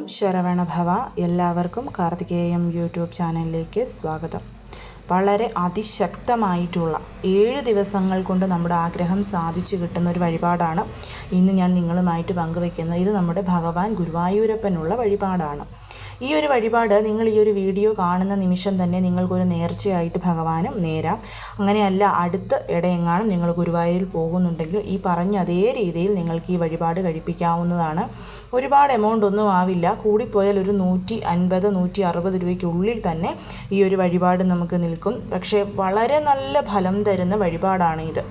ഓം ശരവണഭവ എല്ലാവർക്കും കാർത്തികേയം യൂട്യൂബ് ചാനലിലേക്ക് സ്വാഗതം. വളരെ അതിശക്തമായിട്ടുള്ള ഏഴ് ദിവസങ്ങൾ കൊണ്ട് നമ്മുടെ ആഗ്രഹം സാധിച്ചു കിട്ടുന്ന ഒരു വഴിപാടാണ് ഇന്ന് ഞാൻ നിങ്ങളുമായിട്ട് പങ്കുവയ്ക്കുന്നത് ഇത് നമ്മുടെ ഭഗവാൻ ഗുരുവായൂരപ്പനുള്ള വഴിപാടാണ്. ഈ ഒരു വഴിപാട് നിങ്ങൾ ഈ ഒരു വീഡിയോ കാണുന്ന നിമിഷം തന്നെ നിങ്ങൾക്കൊരു നേർച്ചയായിട്ട് ഭഗവാനും നേരാം. അങ്ങനെയല്ല അടുത്ത് ഇടയെങ്ങാനും നിങ്ങൾ ഗുരുവായൂരിൽ പോകുന്നുണ്ടെങ്കിൽ ഈ പറഞ്ഞ അതേ രീതിയിൽ നിങ്ങൾക്ക് ഈ വഴിപാട് കഴിപ്പിക്കാവുന്നതാണ്. ഒരുപാട് എമൗണ്ട് ഒന്നും ആവില്ല. കൂടിപ്പോയാൽ ഒരു നൂറ്റി അൻപത് നൂറ്റി അറുപത് രൂപയ്ക്കുള്ളിൽ തന്നെ ഈ ഒരു വഴിപാട് നമുക്ക് നിൽക്കും. പക്ഷേ വളരെ നല്ല ഫലം തരുന്ന വഴിപാടാണ് ഇത്.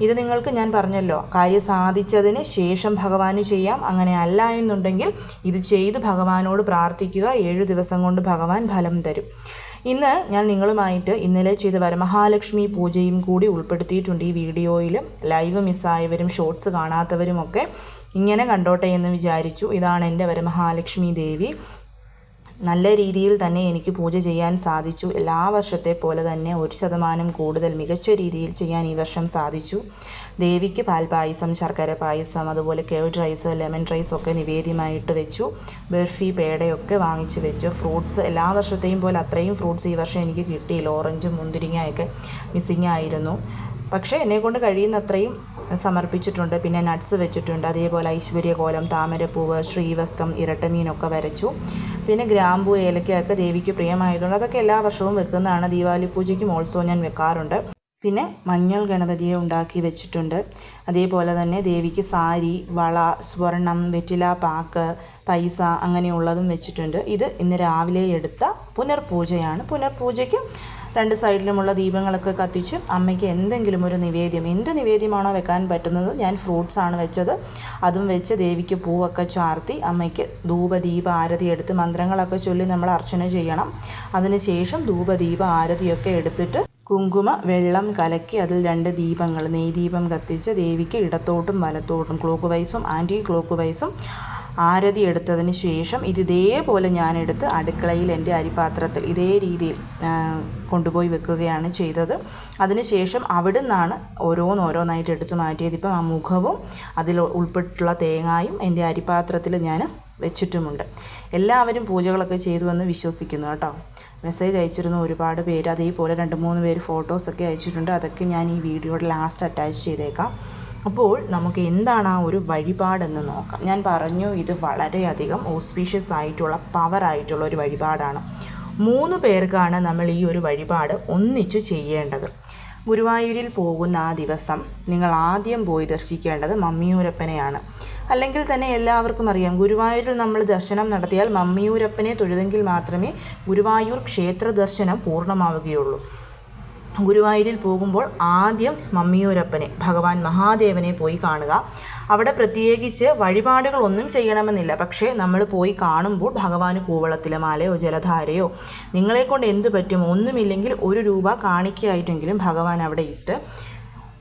ഇത് നിങ്ങൾക്ക് ഞാൻ പറഞ്ഞല്ലോ. കാര്യം സാധിച്ചതിന് ശേഷം ഭഗവാന് ചെയ്യാം. അങ്ങനെ അല്ല എന്നുണ്ടെങ്കിൽ ഇത് ചെയ്ത് ഭഗവാനോട് പ്രാർത്ഥിക്കുക. ഏഴു ദിവസം കൊണ്ട് ഭഗവാൻ ഫലം തരും. ഇന്ന് ഞാൻ നിങ്ങളുമായിട്ട് ഇന്നലെ ചെയ്ത വരമഹാലക്ഷ്മി പൂജയും കൂടി ഉൾപ്പെടുത്തിയിട്ടുണ്ട് ഈ വീഡിയോയിൽ ലൈവ് മിസ്സായവരും ഷോർട്സ് കാണാത്തവരുമൊക്കെ ഇങ്ങനെ കണ്ടോട്ടെ എന്ന് വിചാരിച്ചു. ഇതാണ് എന്റെ വരമഹാലക്ഷ്മി ദേവി. നല്ല രീതിയിൽ തന്നെ എനിക്ക് പൂജ ചെയ്യാൻ സാധിച്ചു. എല്ലാ വർഷത്തെ പോലെ തന്നെ ഒരു ശതമാനം കൂടുതൽ മികച്ച രീതിയിൽ ചെയ്യാൻ ഈ വർഷം സാധിച്ചു. ദേവിക്ക് പാൽ പായസം ശർക്കര പായസം അതുപോലെ കേഡ് റൈസ് ലെമൺ റൈസ് ഒക്കെ നിവേദ്യമായിട്ട് വെച്ചു. ബർഫി പേടയൊക്കെ വാങ്ങിച്ചു വെച്ചു. ഫ്രൂട്ട്സ് എല്ലാ വർഷത്തെയും പോലെ അത്രയും ഫ്രൂട്ട്സ് ഈ വർഷം എനിക്ക് കിട്ടിയില്ല. ഓറഞ്ചും മുന്തിരിങ്ങയൊക്കെ മിസ്സിങ് ആയിരുന്നു. പക്ഷേ എന്നെക്കൊണ്ട് കഴിയുന്നത്രയും സമർപ്പിച്ചിട്ടുണ്ട്. പിന്നെ നട്ട്സ് വെച്ചിട്ടുണ്ട്. അതേപോലെ ഐശ്വര്യകോലം താമരപ്പൂവ് ശ്രീവസ്തം ഇരട്ടമീനൊക്കെ വരച്ചു. പിന്നെ ഗ്രാമ്പു ഏലക്കയൊക്കെ ദേവിക്ക് പ്രിയമായതുകൊണ്ട് അതൊക്കെ എല്ലാ വർഷവും വെക്കുന്നതാണ്. ദീപാവലി പൂജയ്ക്കും ഓൾസോ ഞാൻ വെക്കാറുണ്ട്. പിന്നെ മഞ്ഞൾ ഗണപതിയെ ഉണ്ടാക്കി വെച്ചിട്ടുണ്ട്. അതേപോലെ തന്നെ ദേവിക്ക് സാരി വള സ്വർണം വെറ്റില പാക്ക് പൈസ അങ്ങനെയുള്ളതും വെച്ചിട്ടുണ്ട്. ഇത് ഇന്ന് രാവിലെ എടുത്ത പുനർപൂജയാണ്. പുനർപൂജയ്ക്ക് രണ്ട് സൈഡിലുമുള്ള ദീപങ്ങളൊക്കെ കത്തിച്ച് അമ്മയ്ക്ക് എന്തെങ്കിലും ഒരു നിവേദ്യം. എന്ത് നിവേദ്യമാണോ വെക്കാൻ പറ്റുന്നത് ഞാൻ ഫ്രൂട്ട്സ് ആണ് വെച്ചത്. അതും വെച്ച് ദേവിക്ക് പൂവൊക്കെ ചാർത്തി അമ്മയ്ക്ക് ധൂപദീപ ആരതി എടുത്ത് മന്ത്രങ്ങളൊക്കെ ചൊല്ലി നമ്മൾ അർച്ചന ചെയ്യണം. അതിനുശേഷം ധൂപദീപ ആരതിയൊക്കെ എടുത്തിട്ട് കുങ്കുമ വെള്ളം കലക്കി അതിൽ രണ്ട് ദീപങ്ങൾ നെയ്ദീപം കത്തിച്ച് ദേവിക്ക് ഇടത്തോട്ടും വലത്തോട്ടും ക്ലോക്ക് വൈസും ആന്റി ക്ലോക്ക് വൈസും ആരതി എടുത്തതിന് ശേഷം ഇത് ഇതേപോലെ ഞാനെടുത്ത് അടുക്കളയിൽ എന്റെ അരിപാത്രത്തിൽ ഇതേ രീതിയിൽ കൊണ്ടുപോയി വെക്കുകയാണ് ചെയ്തത്. അതിനുശേഷം അവിടെ നിന്നാണ് ഓരോന്നോരോന്നായിട്ട് എടുത്ത് മാറ്റിയത്. ഇപ്പം ആ മുഖവും അതിൽ ഉൾപ്പെട്ടിട്ടുള്ള തേങ്ങായും എന്റെ അരിപാത്രത്തിൽ ഞാൻ വെച്ചിട്ടുമുണ്ട്. എല്ലാവരും പൂജകളൊക്കെ ചെയ്തു എന്ന് വിശ്വസിക്കുന്നു കേട്ടോ. മെസ്സേജ് അയച്ചിരുന്നു ഒരുപാട് പേര്. അതേപോലെ രണ്ട് മൂന്ന് പേര് ഫോട്ടോസൊക്കെ അയച്ചിട്ടുണ്ട്. അതൊക്കെ ഞാൻ ഈ വീഡിയോയുടെ ലാസ്റ്റ് അറ്റാച്ച് ചെയ്തേക്കാം. അപ്പോൾ നമുക്ക് എന്താണ് ആ ഒരു വഴിപാടെന്ന് നോക്കാം. ഞാൻ പറഞ്ഞു ഇത് വളരെയധികം ഓസ്പീഷ്യസ് ആയിട്ടുള്ള പവർ ആയിട്ടുള്ള ഒരു വഴിപാടാണ്. മൂന്ന് പേർക്കാണ് നമ്മൾ ഈ ഒരു വഴിപാട് ഒന്നിച്ചു ചെയ്യേണ്ടത്. ഗുരുവായൂരിൽ പോകുന്ന ആ ദിവസം നിങ്ങൾ ആദ്യം പോയി ദർശിക്കേണ്ടത് മമ്മിയൂരപ്പനെയാണ്. അല്ലെങ്കിൽ തന്നെ എല്ലാവർക്കും അറിയാം ഗുരുവായൂരിൽ നമ്മൾ ദർശനം നടത്തിയാൽ മമ്മിയൂരപ്പനെ തൊഴുതെങ്കിൽ മാത്രമേ ഗുരുവായൂർ ക്ഷേത്ര ദർശനം പൂർണമാവുകയുള്ളൂ. ഗുരുവായൂരിൽ പോകുമ്പോൾ ആദ്യം മമ്മിയൂരപ്പനെ ഭഗവാൻ മഹാദേവനെ പോയി കാണുക. അവിടെ പ്രത്യേകിച്ച് വഴിപാടുകളൊന്നും ചെയ്യണമെന്നില്ല. പക്ഷേ നമ്മൾ പോയി കാണുമ്പോൾ ഭഗവാന് കൂവളത്തിലെ മാലയോ ജലധാരയോ നിങ്ങളെക്കൊണ്ട് എന്തു പറ്റും ഒന്നുമില്ലെങ്കിൽ ഒരു രൂപ കാണിക്കായിട്ടെങ്കിലും ഭഗവാൻ അവിടെ ഇട്ട്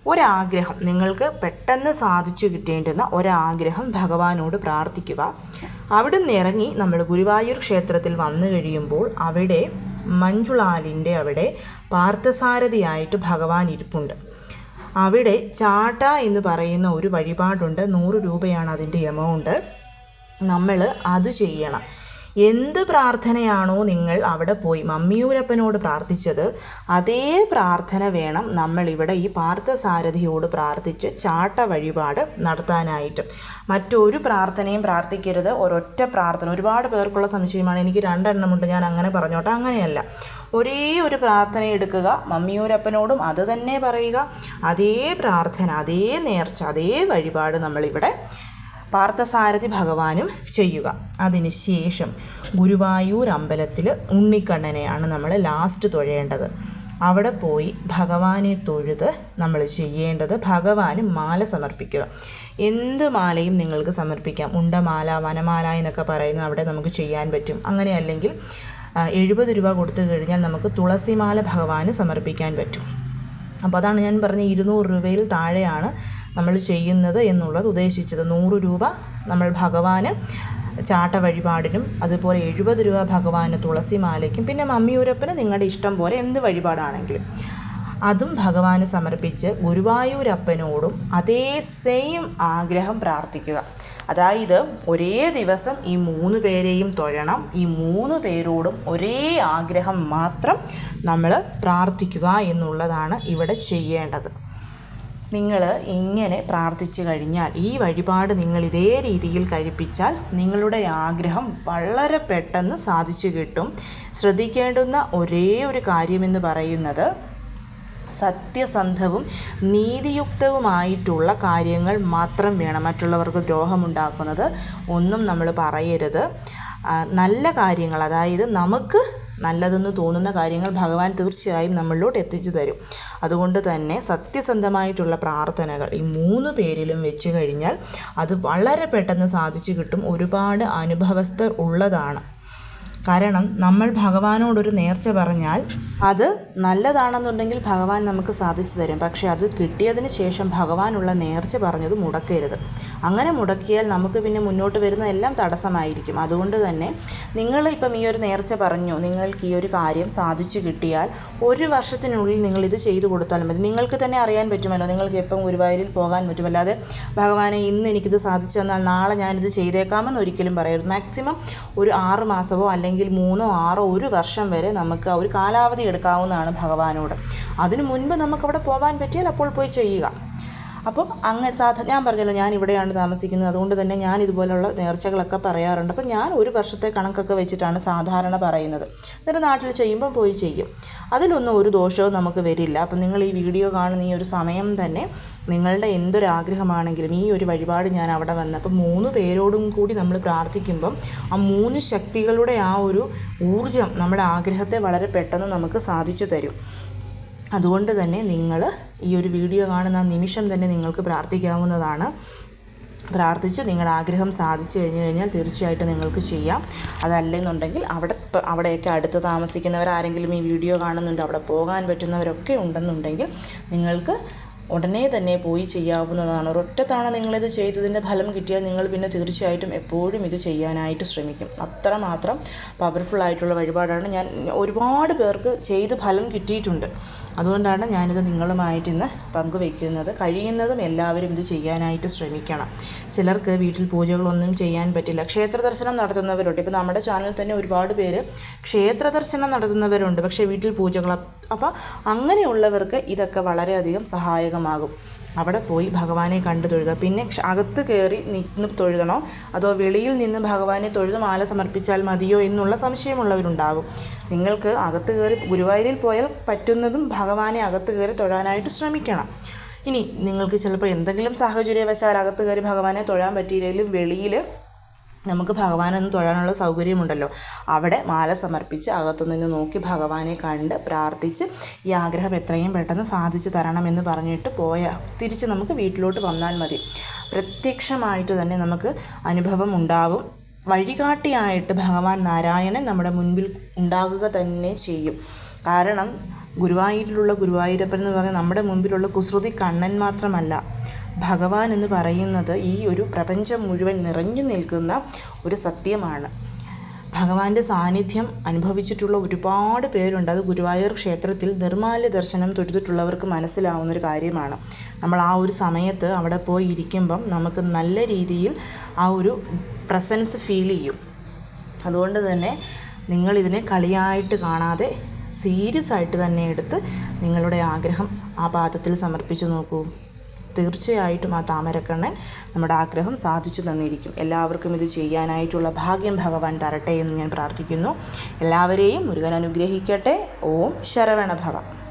ഒരാഗ്രഹം നിങ്ങൾക്ക് പെട്ടെന്ന് സാധിച്ചു കിട്ടേണ്ടുന്ന ഒരാഗ്രഹം ഭഗവാനോട് പ്രാർത്ഥിക്കുക. അവിടുന്ന് ഇറങ്ങി നമ്മൾ ഗുരുവായൂർ ക്ഷേത്രത്തിൽ വന്നു കഴിയുമ്പോൾ അവിടെ മഞ്ജുളാലിന്റെ അവിടെ പാർത്ഥസാരഥിയായിട്ട് ഭഗവാൻ ഇരിപ്പുണ്ട്. അവിടെ ചാട്ട എന്ന് പറയുന്ന ഒരു വഴിപാടുണ്ട്. നൂറ് രൂപയാണ് അതിന്റെ എമൗണ്ട് നമ്മൾ അത് ചെയ്യണം. എന്ത് പ്രാർത്ഥനയാണോ നിങ്ങൾ അവിടെ പോയി മമ്മിയൂരപ്പനോട് പ്രാർത്ഥിച്ചത് അതേ പ്രാർത്ഥന വേണം നമ്മൾ ഇവിടെ ഈ പാർത്ഥസാരഥിയോട് പ്രാർത്ഥിച്ച് ചാട്ട വഴിപാട് നടത്താനായിട്ട്. മറ്റൊരു പ്രാർത്ഥനയും പ്രാർത്ഥിക്കരുത്. ഒരൊറ്റ പ്രാർത്ഥന. ഒരുപാട് പേർക്കുള്ള സംശയമാണ്. എനിക്ക് രണ്ടെണ്ണമുണ്ട് ഞാൻ അങ്ങനെ പറഞ്ഞോട്ടെ? അങ്ങനെയല്ല. ഒരേ ഒരു പ്രാർത്ഥന എടുക്കുക മമ്മിയൂരപ്പനോടും അത് തന്നെ പറയുക. അതേ പ്രാർത്ഥന അതേ നേർച്ച അതേ വഴിപാട് നമ്മളിവിടെ പാർത്ഥസാരഥി ഭഗവാനും ചെയ്യുക. അതിനുശേഷം ഗുരുവായൂർ അമ്പലത്തിൽ ഉണ്ണിക്കണ്ണനെയാണ് നമ്മൾ ലാസ്റ്റ് തൊഴേണ്ടത്. അവിടെ പോയി ഭഗവാനെ തൊഴുത് നമ്മൾ ചെയ്യേണ്ടത് ഭഗവാന് മാല സമർപ്പിക്കുക. എന്ത് മാലയും നിങ്ങൾക്ക് സമർപ്പിക്കാം. ഉണ്ടമാല വനമാല എന്നൊക്കെ പറയുന്ന അവിടെ നമുക്ക് ചെയ്യാൻ പറ്റും. അങ്ങനെ അല്ലെങ്കിൽ എഴുപത് രൂപ കൊടുത്തു കഴിഞ്ഞാൽ നമുക്ക് തുളസിമാല ഭഗവാന് സമർപ്പിക്കാൻ പറ്റും. അപ്പോൾ അതാണ് ഞാൻ പറഞ്ഞ ഇരുന്നൂറ് രൂപയിൽ താഴെയാണ് നമ്മൾ ചെയ്യുന്നത് എന്നുള്ളത് ഉദ്ദേശിച്ചത്. നൂറ് രൂപ നമ്മൾ ഭഗവാന് ചാട്ട വഴിപാടിനും അതുപോലെ എഴുപത് രൂപ ഭഗവാന് തുളസിമാലയ്ക്കും പിന്നെ മമ്മിയൂരപ്പന് നിങ്ങളുടെ ഇഷ്ടം പോലെ എന്ത് വഴിപാടാണെങ്കിലും. അതും ഭഗവാന് സമർപ്പിച്ച് ഗുരുവായൂരപ്പനോടും അതേ സെയിം ആഗ്രഹം പ്രാർത്ഥിക്കുക. അതായത് ഒരേ ദിവസം ഈ മൂന്ന് പേരെയും തൊഴണം. ഈ മൂന്ന് പേരോടും ഒരേ ആഗ്രഹം മാത്രം നമ്മൾ പ്രാർത്ഥിക്കുക എന്നുള്ളതാണ് ഇവിടെ ചെയ്യേണ്ടത്. നിങ്ങൾ ഇങ്ങനെ പ്രാർത്ഥിച്ചു കഴിഞ്ഞാൽ ഈ വഴിപാട് നിങ്ങൾ ഇതേ രീതിയിൽ കഴിപ്പിച്ചാൽ നിങ്ങളുടെ ആഗ്രഹം വളരെ പെട്ടെന്ന് സാധിച്ചു കിട്ടും. ശ്രദ്ധിക്കേണ്ടുന്ന ഒരേ ഒരു കാര്യമെന്ന് പറയുന്നത് സത്യസന്ധവും നീതിയുക്തവുമായിട്ടുള്ള കാര്യങ്ങൾ മാത്രം വേണം മറ്റുള്ളവർക്ക് ദ്രോഹമുണ്ടാക്കുന്നത്. ഒന്നും നമ്മൾ പറയരുത്. നല്ല കാര്യങ്ങൾ അതായത് നമുക്ക് നല്ലതെന്ന് തോന്നുന്ന കാര്യങ്ങൾ ഭഗവാൻ തീർച്ചയായും നമ്മളിലോട്ട് എത്തിച്ചു തരും. അതുകൊണ്ട് തന്നെ സത്യസന്ധമായിട്ടുള്ള പ്രാർത്ഥനകൾ ഈ മൂന്ന് പേരിലും വെച്ച് കഴിഞ്ഞാൽ അത് വളരെ പെട്ടെന്ന് സാധിച്ചു കിട്ടും. ഒരുപാട് അനുഭവസ്ഥർ ഉള്ളതാണ്. കാരണം നമ്മൾ ഭഗവാനോടൊരു നേർച്ച പറഞ്ഞാൽ അത് നല്ലതാണെന്നുണ്ടെങ്കിൽ ഭഗവാൻ നമുക്ക് സാധിച്ചു തരും. പക്ഷേ അത് കിട്ടിയതിന് ശേഷം ഭഗവാനുള്ള നേർച്ച പറഞ്ഞത് മുടക്കരുത്. അങ്ങനെ മുടക്കിയാൽ നമുക്ക് പിന്നെ മുന്നോട്ട് വരുന്ന എല്ലാം തടസ്സമായിരിക്കും. അതുകൊണ്ട് തന്നെ നിങ്ങൾ ഇപ്പം ഈ ഒരു നേർച്ച പറഞ്ഞു നിങ്ങൾക്ക് ഈ ഒരു കാര്യം സാധിച്ചു കിട്ടിയാൽ ഒരു വർഷത്തിനുള്ളിൽ നിങ്ങൾ ഇത് ചെയ്തു കൊടുത്താൽ മതി. നിങ്ങൾക്ക് തന്നെ അറിയാൻ പറ്റുമല്ലോ നിങ്ങൾക്ക് എപ്പം ഗുരുവായൂരിൽ പോകാൻ പറ്റുമല്ലാതെ ഭഗവാനെ ഇന്ന് എനിക്കിത് സാധിച്ചു തന്നാൽ നാളെ ഞാനിത് ചെയ്തേക്കാമെന്ന് ഒരിക്കലും പറയരുത്. മാക്സിമം ഒരു ആറ് മാസമോ അല്ലെങ്കിൽ മൂന്നോ ആറോ ഒരു വർഷം വരെ നമുക്ക് ആ ഒരു കാലാവധി എടുക്കാവുന്നതാണ് ഭഗവാനോട്. അതിനു മുൻപ് നമുക്കവിടെ പോകാൻ പറ്റിയാൽ അപ്പോൾ പോയി ചെയ്യുക. അപ്പം അങ്ങ് സാധ ഞാൻ പറഞ്ഞല്ലോ ഞാൻ ഇവിടെയാണ് താമസിക്കുന്നത്. അതുകൊണ്ട് തന്നെ ഞാൻ ഇതുപോലുള്ള നേർച്ചകളൊക്കെ പറയാറുണ്ട്. അപ്പോൾ ഞാൻ ഒരു വർഷത്തെ കണക്കൊക്കെ വെച്ചിട്ടാണ് സാധാരണ പറയുന്നത്. എന്നിട്ട് നാട്ടിൽ ചെയ്യുമ്പോൾ പോയി ചെയ്യും. അതിലൊന്നും ഒരു ദോഷവും നമുക്ക് വരില്ല. അപ്പം നിങ്ങൾ ഈ വീഡിയോ കാണുന്ന ഈ ഒരു സമയം തന്നെ നിങ്ങളുടെ എന്തൊരാഗ്രഹമാണെങ്കിലും ഈ ഒരു വഴിപാട് ഞാൻ അവിടെ വന്ന് അപ്പം മൂന്ന് പേരോടും കൂടി നമ്മൾ പ്രാർത്ഥിക്കുമ്പം ആ മൂന്ന് ശക്തികളുടെ ആ ഒരു ഊർജം നമ്മുടെ ആഗ്രഹത്തെ വളരെ പെട്ടെന്ന് നമുക്ക് സാധിച്ചു തരും. അതുകൊണ്ട് തന്നെ നിങ്ങൾ ഈ ഒരു വീഡിയോ കാണുന്ന നിമിഷം തന്നെ നിങ്ങൾക്ക് പ്രാർത്ഥിക്കാവുന്നതാണ്. പ്രാർത്ഥിച്ച് നിങ്ങളുടെ ആഗ്രഹം സാധിച്ചു കഴിഞ്ഞു കഴിഞ്ഞാൽ തീർച്ചയായിട്ടും നിങ്ങൾക്ക് ചെയ്യാം. അതല്ലെന്നുണ്ടെങ്കിൽ അവിടെ അവിടെയൊക്കെ അടുത്ത് താമസിക്കുന്നവർ ആരെങ്കിലും ഈ വീഡിയോ കാണുന്നുണ്ട് അവിടെ പോകാൻ പറ്റുന്നവരൊക്കെ ഉണ്ടെന്നുണ്ടെങ്കിൽ നിങ്ങൾക്ക് ഉടനെ തന്നെ പോയി ചെയ്യാവുന്നതാണ്. ഒരൊറ്റത്താണ് നിങ്ങളിത് ചെയ്തതിന്റെ ഫലം കിട്ടിയാൽ നിങ്ങൾ പിന്നെ തീർച്ചയായിട്ടും എപ്പോഴും ഇത് ചെയ്യാനായിട്ട് ശ്രമിക്കും. അത്രമാത്രം പവർഫുൾ ആയിട്ടുള്ള വഴിപാടാണ്. ഞാൻ ഒരുപാട് പേർക്ക് ചെയ്ത് ഫലം കിട്ടിയിട്ടുണ്ട്. അതുകൊണ്ടാണ് ഞാനിത് നിങ്ങളുമായിട്ട് ഇന്ന് പങ്കുവെക്കുന്നത് കഴിയുന്നതും എല്ലാവരും ഇത് ചെയ്യാനായിട്ട് ശ്രമിക്കണം. ചിലർക്ക് വീട്ടിൽ പൂജകളൊന്നും ചെയ്യാൻ പറ്റില്ല. ക്ഷേത്ര ദർശനം നടത്തുന്നവരുണ്ട്. ഇപ്പോൾ നമ്മുടെ ചാനലിൽ തന്നെ ഒരുപാട് പേര് ക്ഷേത്ര ദർശനം നടത്തുന്നവരുണ്ട്. പക്ഷേ വീട്ടിൽ പൂജകൾ അപ്പോൾ അങ്ങനെയുള്ളവർക്ക് ഇതൊക്കെ വളരെയധികം സഹായകമാകും. അവിടെ പോയി ഭഗവാനെ കണ്ടു തൊഴുക. പിന്നെ അകത്ത് കയറി നിന്ന് തൊഴുതണോ അതോ വെളിയിൽ നിന്ന് ഭഗവാനെ തൊഴുത് മാല സമർപ്പിച്ചാൽ മതിയോ എന്നുള്ള സംശയമുള്ളവരുണ്ടാകും. നിങ്ങൾക്ക് അകത്ത് കയറി ഗുരുവായൂരിൽ പോയാൽ പറ്റുന്നതും ഭഗവാനെ അകത്ത് കയറി തൊഴാനായിട്ട് ശ്രമിക്കണം. ഇനി നിങ്ങൾക്ക് ചിലപ്പോൾ എന്തെങ്കിലും സാഹചര്യവശാൽ അകത്ത് കയറി ഭഗവാനെ തൊഴാൻ പറ്റിയില്ലെങ്കിലും വെളിയിൽ നമുക്ക് ഭഗവാനൊന്ന് തൊഴാനുള്ള സൗകര്യമുണ്ടല്ലോ. അവിടെ മാല സമർപ്പിച്ച് അകത്തുനിന്ന് നോക്കി ഭഗവാനെ കണ്ട് പ്രാർത്ഥിച്ച് ഈ ആഗ്രഹം എത്രയും പെട്ടെന്ന് സാധിച്ചു തരണമെന്ന് പറഞ്ഞിട്ട് പോയ തിരിച്ച് നമുക്ക് വീട്ടിലോട്ട് വന്നാൽ മതി. പ്രത്യക്ഷമായിട്ട് തന്നെ നമുക്ക് അനുഭവം ഉണ്ടാവും. വഴികാട്ടിയായിട്ട് ഭഗവാൻ നാരായണൻ നമ്മുടെ മുൻപിൽ ഉണ്ടാകുക തന്നെ ചെയ്യും. കാരണം ഗുരുവായൂരിലുള്ള ഗുരുവായൂരപ്പൻ എന്ന് പറഞ്ഞാൽ നമ്മുടെ മുൻപിലുള്ള കുസൃതി കണ്ണൻ മാത്രമല്ല. ഭഗവാൻ എന്ന് പറയുന്നത് ഈ ഒരു പ്രപഞ്ചം മുഴുവൻ നിറഞ്ഞു നിൽക്കുന്ന ഒരു സത്യമാണ്. ഭഗവാന്റെ സാന്നിധ്യം അനുഭവിച്ചിട്ടുള്ള ഒരുപാട് പേരുണ്ട്. അത് ഗുരുവായൂർ ക്ഷേത്രത്തിൽ നിർമാല്യ ദർശനം തൊഴുതിട്ടുള്ളവർക്ക് മനസ്സിലാവുന്ന ഒരു കാര്യമാണ്. നമ്മൾ ആ ഒരു സമയത്ത് അവിടെ പോയി ഇരിക്കുമ്പം നമുക്ക് നല്ല രീതിയിൽ ആ ഒരു പ്രസൻസ് ഫീൽ ചെയ്യും. അതുകൊണ്ട് തന്നെ നിങ്ങളിതിനെ കളിയായിട്ട് കാണാതെ സീരിയസ് ആയിട്ട് തന്നെ എടുത്ത് നിങ്ങളുടെ ആഗ്രഹം ആ പാദത്തിൽ സമർപ്പിച്ചു നോക്കൂ. തീർച്ചയായിട്ടും ആ താമരക്കണ്ണൻ നമ്മുടെ ആഗ്രഹം സാധിച്ചു തന്നിരിക്കും. എല്ലാവർക്കും ഇത് ചെയ്യാനായിട്ടുള്ള ഭാഗ്യം ഭഗവാൻ തരട്ടെ എന്ന് ഞാൻ പ്രാർത്ഥിക്കുന്നു. എല്ലാവരെയും മുരുകൻ അനുഗ്രഹിക്കട്ടെ. ഓം ശരവണ ഭവ.